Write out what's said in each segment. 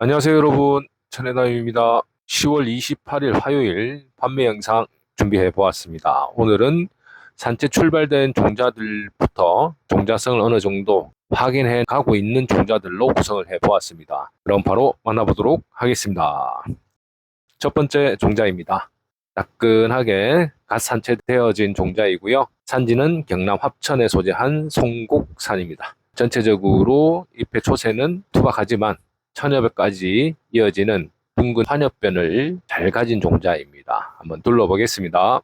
안녕하세요 여러분. 천혜남입니다. 10월 28일 화요일 판매 영상 준비해 보았습니다. 오늘은 산채 출발된 종자들부터 종자성을 어느 정도 확인해 가고 있는 종자들로 구성을 해 보았습니다. 그럼 바로 만나보도록 하겠습니다. 첫 번째 종자입니다. 따끈하게 갓 산채되어진 종자이고요. 산지는 경남 합천에 소재한 송곡산입니다. 전체적으로 잎의 초세는 투박하지만 천여배까지 이어지는 둥근 환엽변을 잘 가진 종자입니다. 한번 둘러보겠습니다.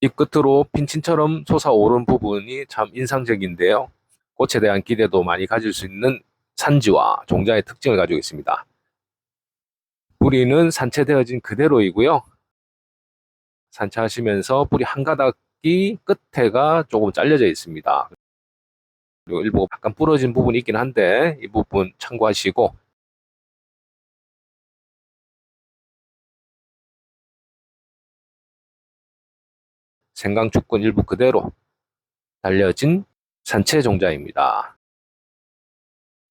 잎 끝으로 핀친처럼 솟아오른 부분이 참 인상적인데요. 꽃에 대한 기대도 많이 가질 수 있는 산지와 종자의 특징을 가지고 있습니다. 뿌리는 산채되어진 그대로이고요. 산채하시면서 뿌리 한 가닥이 끝에가 조금 잘려져 있습니다. 그리고 일부 약간 부러진 부분이 있긴 한데 이 부분 참고하시고 생강축근 일부 그대로 달려진 산채 종자입니다.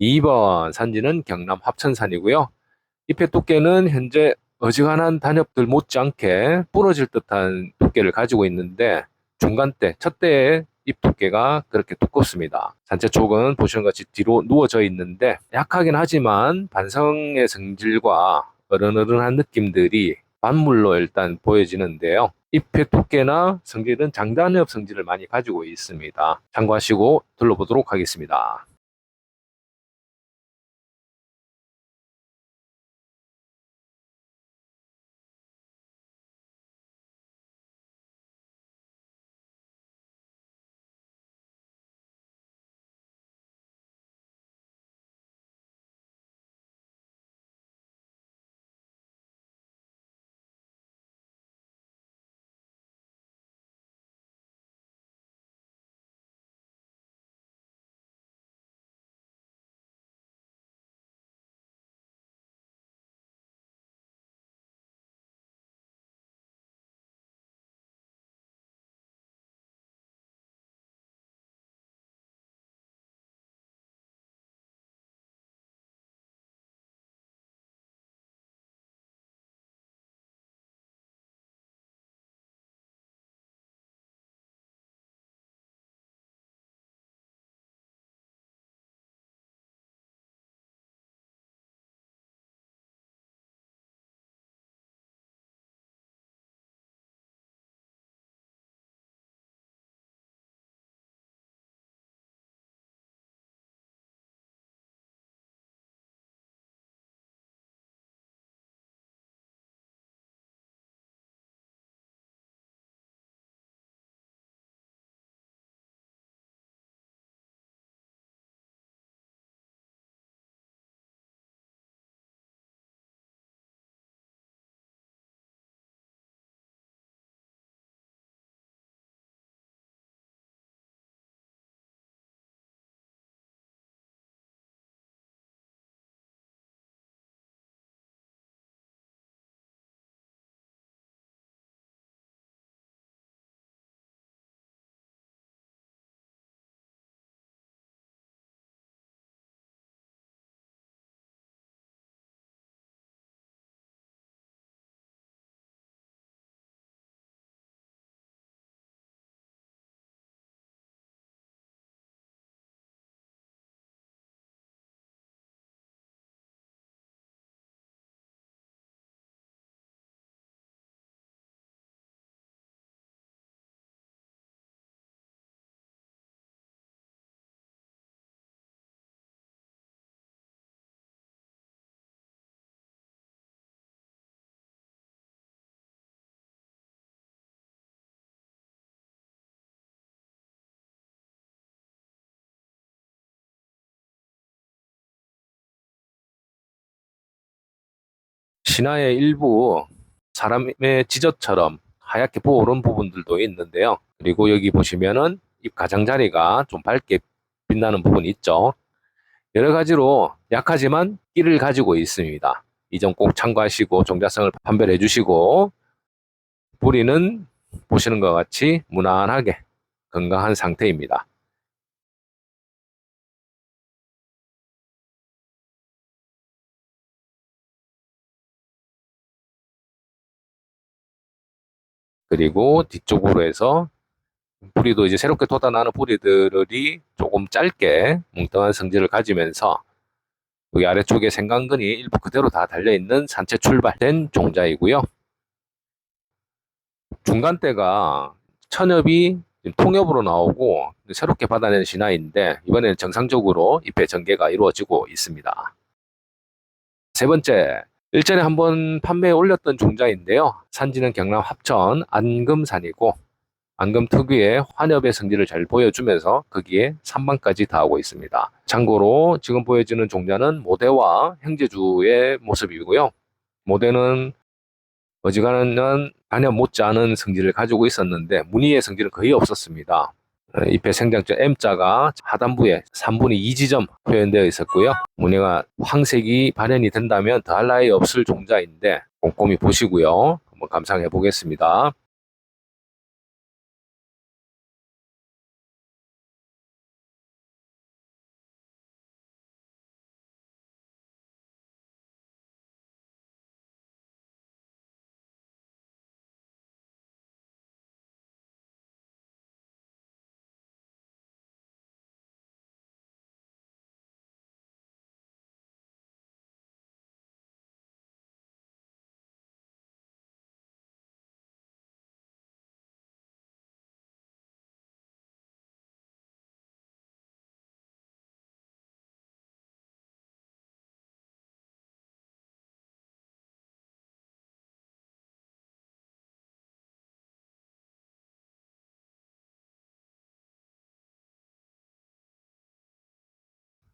2번 산지는 경남 합천산이고요. 잎의 두께는 현재 어지간한 단엽들 못지않게 부러질 듯한 두께를 가지고 있는데 중간대, 첫대의 잎 두께가 그렇게 두껍습니다. 산채 쪽은 보시는 것 같이 뒤로 누워져 있는데 약하긴 하지만 반성의 성질과 어른어른한 느낌들이 반물로 일단 보여지는데요. 잎의 두께나 성질은 장단엽 성질을 많이 가지고 있습니다. 참고하시고 둘러보도록 하겠습니다. 신화의 일부 사람의 지저처럼 하얗게 부어오른 부분들도 있는데요. 그리고 여기 보시면은 이 가장자리가 좀 밝게 빛나는 부분이 있죠. 여러 가지로 약하지만 끼를 가지고 있습니다. 이 점 꼭 참고하시고 종자성을 판별해 주시고 뿌리는 보시는 것 같이 무난하게 건강한 상태입니다. 그리고 뒤쪽으로 해서 뿌리도 이제 새롭게 돋아나는 뿌리들이 조금 짧게 뭉뚱한 성질을 가지면서 여기 아래쪽에 생강근이 일부 그대로 다 달려있는 산채 출발된 종자이고요. 중간대가 천엽이 통엽으로 나오고 새롭게 받아낸 신화인데 이번에는 정상적으로 잎의 전개가 이루어지고 있습니다. 세 번째, 일전에 한번 판매에 올렸던 종자인데요. 산지는 경남 합천 안금산이고 안금 특유의 환엽의 성질을 잘 보여주면서 거기에 3반까지 더하고 있습니다. 참고로 지금 보여지는 종자는 모대와 형제주의 모습이고요. 모대는 어지간한 단엽 못지않은 성질을 가지고 있었는데 무늬의 성질은 거의 없었습니다. 어, 잎의 생장점 M자가 하단부에 3분의 2지점 표현되어 있었고요. 무늬가 황색이 발현이 된다면 더할 나위 없을 종자인데 꼼꼼히 보시고요. 한번 감상해 보겠습니다.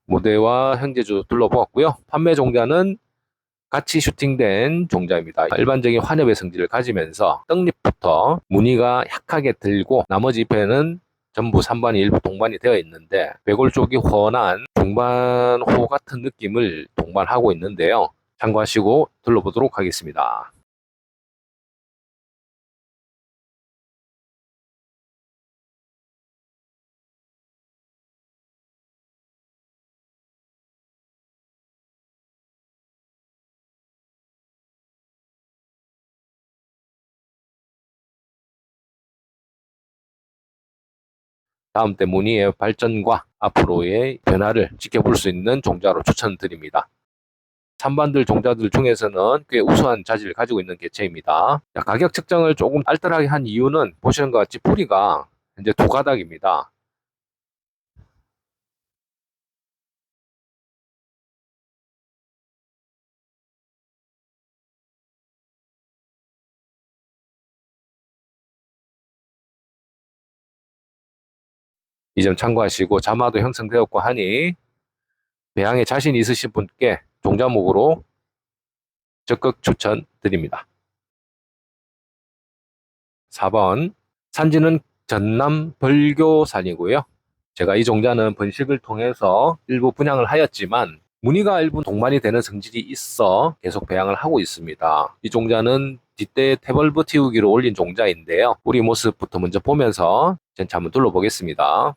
모대와 형제주 둘러보았고요. 판매 종자는 같이 슈팅된 종자입니다. 일반적인 환엽의 성질을 가지면서 떡잎부터 무늬가 약하게 들고 나머지 잎에는 전부 3반이 일부 동반이 되어 있는데 배골 쪽이 훤한 중반호 같은 느낌을 동반하고 있는데요. 참고하시고 둘러보도록 하겠습니다. 다음 때 무늬의 발전과 앞으로의 변화를 지켜볼 수 있는 종자로 추천드립니다. 산반들 종자들 중에서는 꽤 우수한 자질을 가지고 있는 개체입니다. 가격 측정을 조금 알뜰하게 한 이유는 보시는 것 같이 뿌리가 이제 두 가닥입니다. 이 점 참고하시고 자마도 형성되었고 하니 배양에 자신 있으신 분께 종자목으로 적극 추천드립니다. 4번 산지는 전남 벌교산이고요. 제가 이 종자는 번식을 통해서 일부 분양을 하였지만 무늬가 일부 동반이 되는 성질이 있어 계속 배양을 하고 있습니다. 이 종자는 뒷대 태벌브 틔우기로 올린 종자인데요. 우리 모습부터 먼저 보면서 전체 한번 둘러보겠습니다.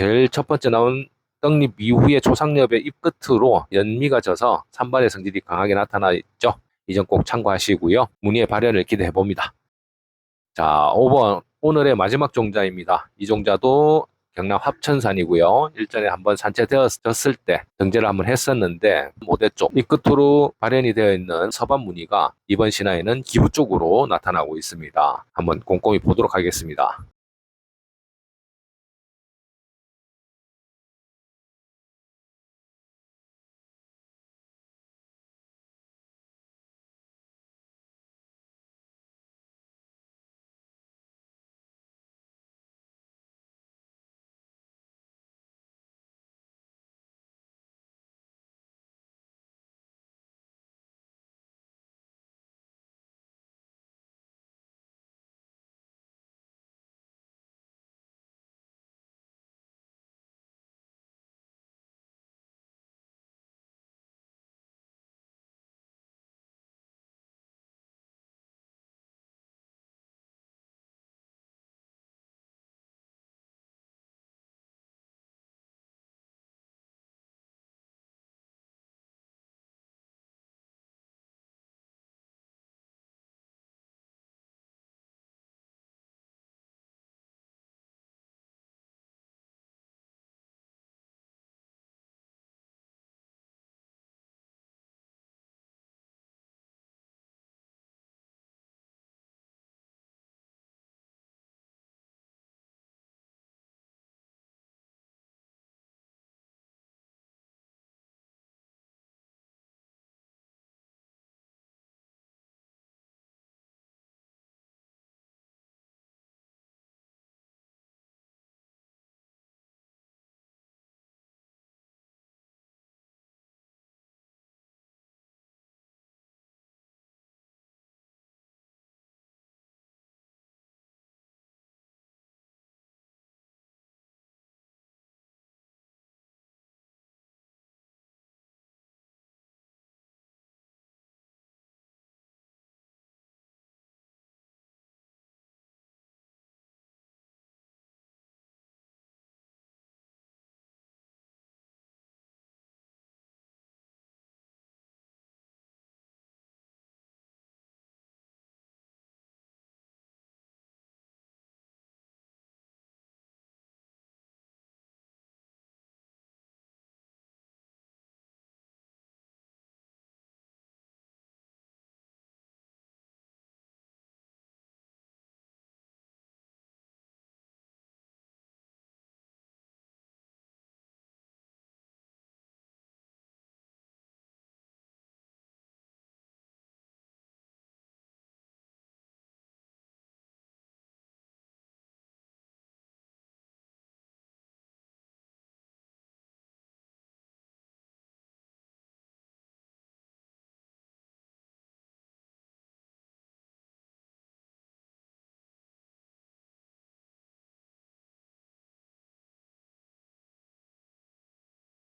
제일 첫 번째 나온 떡잎 이후에 초상엽의 잎 끝으로 연미가 져서 산발의 성질이 강하게 나타나 있죠. 이 점 꼭 참고하시고요. 무늬의 발현을 기대해 봅니다. 자, 5번 오늘의 마지막 종자입니다. 이 종자도 경남 합천산이고요. 일전에 한번 산채되었을 때 등재를 한번 했었는데 모대 쪽 이 끝으로 발현이 되어 있는 서반 무늬가 이번 신화에는 기부 쪽으로 나타나고 있습니다. 한번 꼼꼼히 보도록 하겠습니다.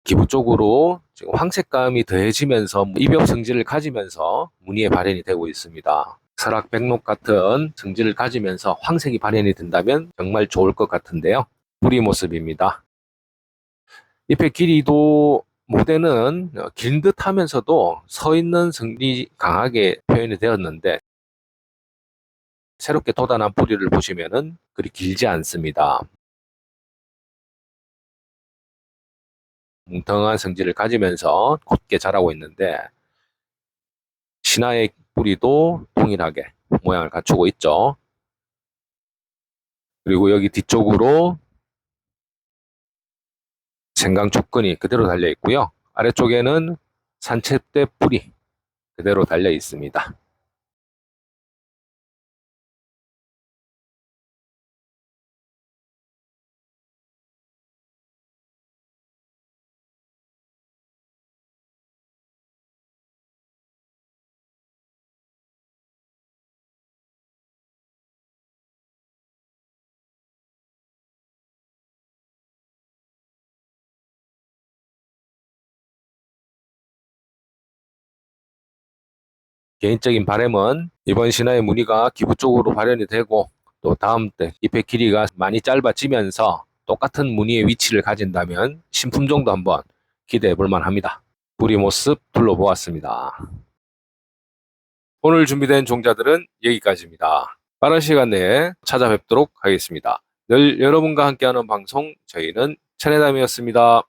기부 쪽으로 지금 황색감이 더해지면서 입엽 성질을 가지면서 무늬의 발현이 되고 있습니다. 설악 백록 같은 성질을 가지면서 황색이 발현이 된다면 정말 좋을 것 같은데요. 뿌리 모습입니다. 잎의 길이도 모대는 긴듯 하면서도 서 있는 성질이 강하게 표현이 되었는데 새롭게 돋아난 뿌리를 보시면은 그리 길지 않습니다. 뭉텅한 성질을 가지면서 곧게 자라고 있는데 신화의 뿌리도 동일하게 모양을 갖추고 있죠. 그리고 여기 뒤쪽으로 생강 촉근이 그대로 달려 있고요. 아래쪽에는 산채대 뿌리 그대로 달려 있습니다. 개인적인 바람은 이번 신화의 무늬가 기부 쪽으로 발현이 되고 또 다음 때 잎의 길이가 많이 짧아지면서 똑같은 무늬의 위치를 가진다면 신품종도 한번 기대해 볼 만 합니다. 우리 모습 둘러보았습니다. 오늘 준비된 종자들은 여기까지입니다. 빠른 시간 내에 찾아뵙도록 하겠습니다. 늘 여러분과 함께하는 방송 저희는 차례담이었습니다.